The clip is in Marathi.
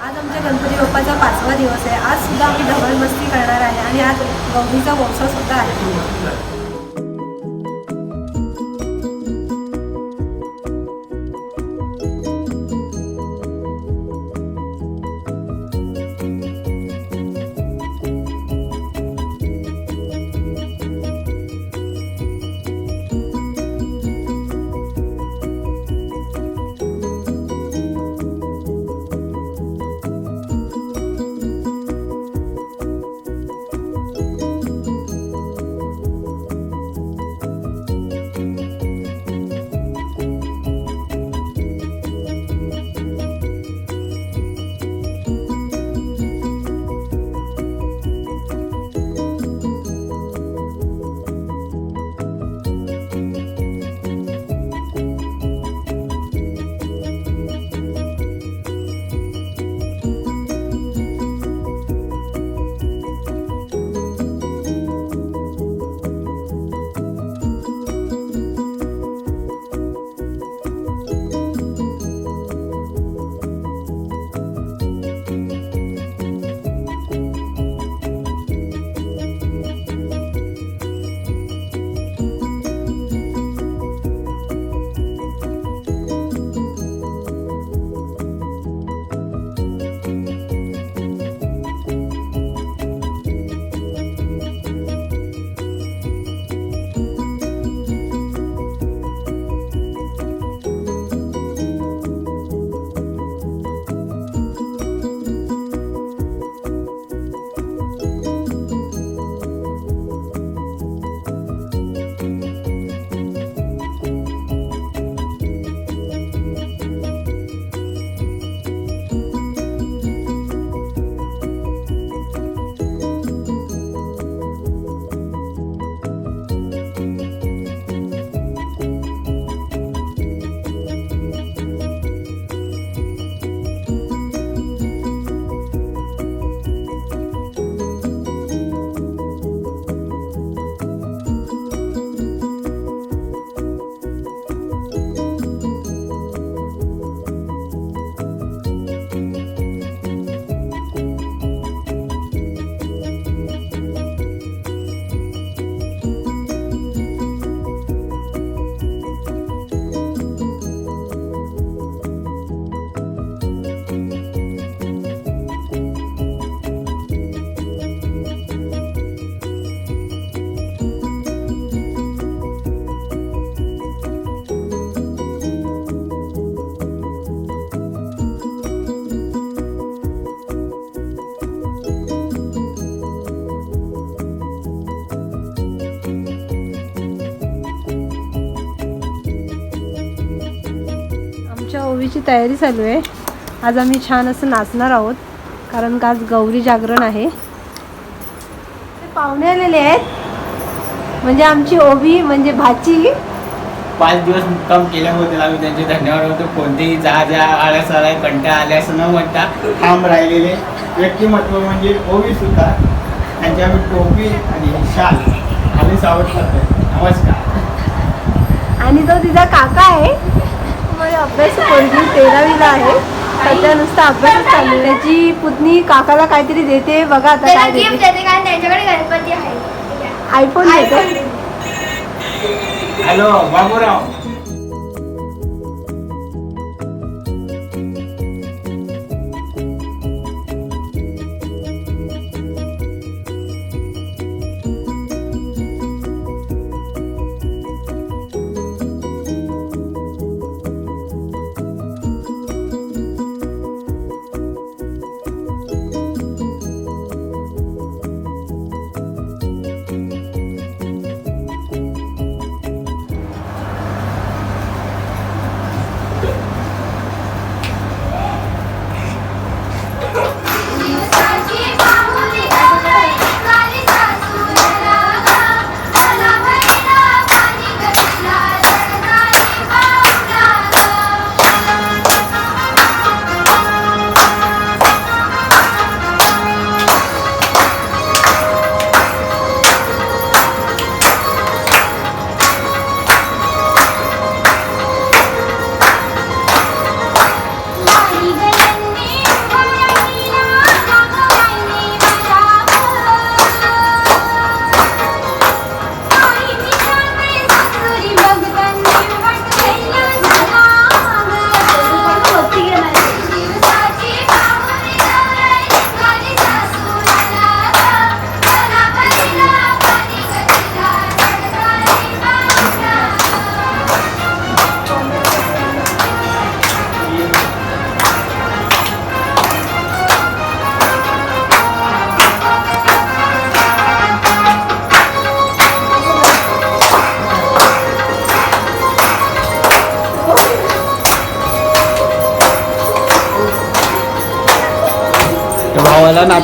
आज आमच्या गणपती बाप्पाचा पाचवा दिवस आहे. आज सुद्धा आम्ही धवल मस्ती करणार आहे आणि आज गौरीचा महोत्सव सुद्धा आहे. ओवीची तयारी चालू आहे. आज आम्ही छान असं नाचणार आहोत कारण का आज गौरी जागरण आहे. ते पाहुणे आलेले आहेत. म्हणजे आमची ओवी म्हणजे भाची. पाच दिवस मुक्काम केल्याबद्दल आम्ही त्यांचे धन्यवाद करतो. कोणतेही जा जा आळस आलाय कंटाळा आलाय असं न म्हणता ठाम राहिलेले. व्यक्तिमत्व म्हणजे ओवी सुद्धा. त्यांची आम्ही टोपी आणि शाल आम्ही सावध करतोय नमस्कार. आणि तो तिचा काका आहे. म्हणजे अभ्यास पोरगी तेरावीला आहे. त्याच्या नुसता अभ्यास चालू आहे. त्याची पुतणी काकाला काहीतरी देते. बघा आता त्याला काय गिफ्ट देते. देते कारण त्यांच्याकडे गणपती आहे. आयफोन देते. हॅलो बाबूराव. hawala na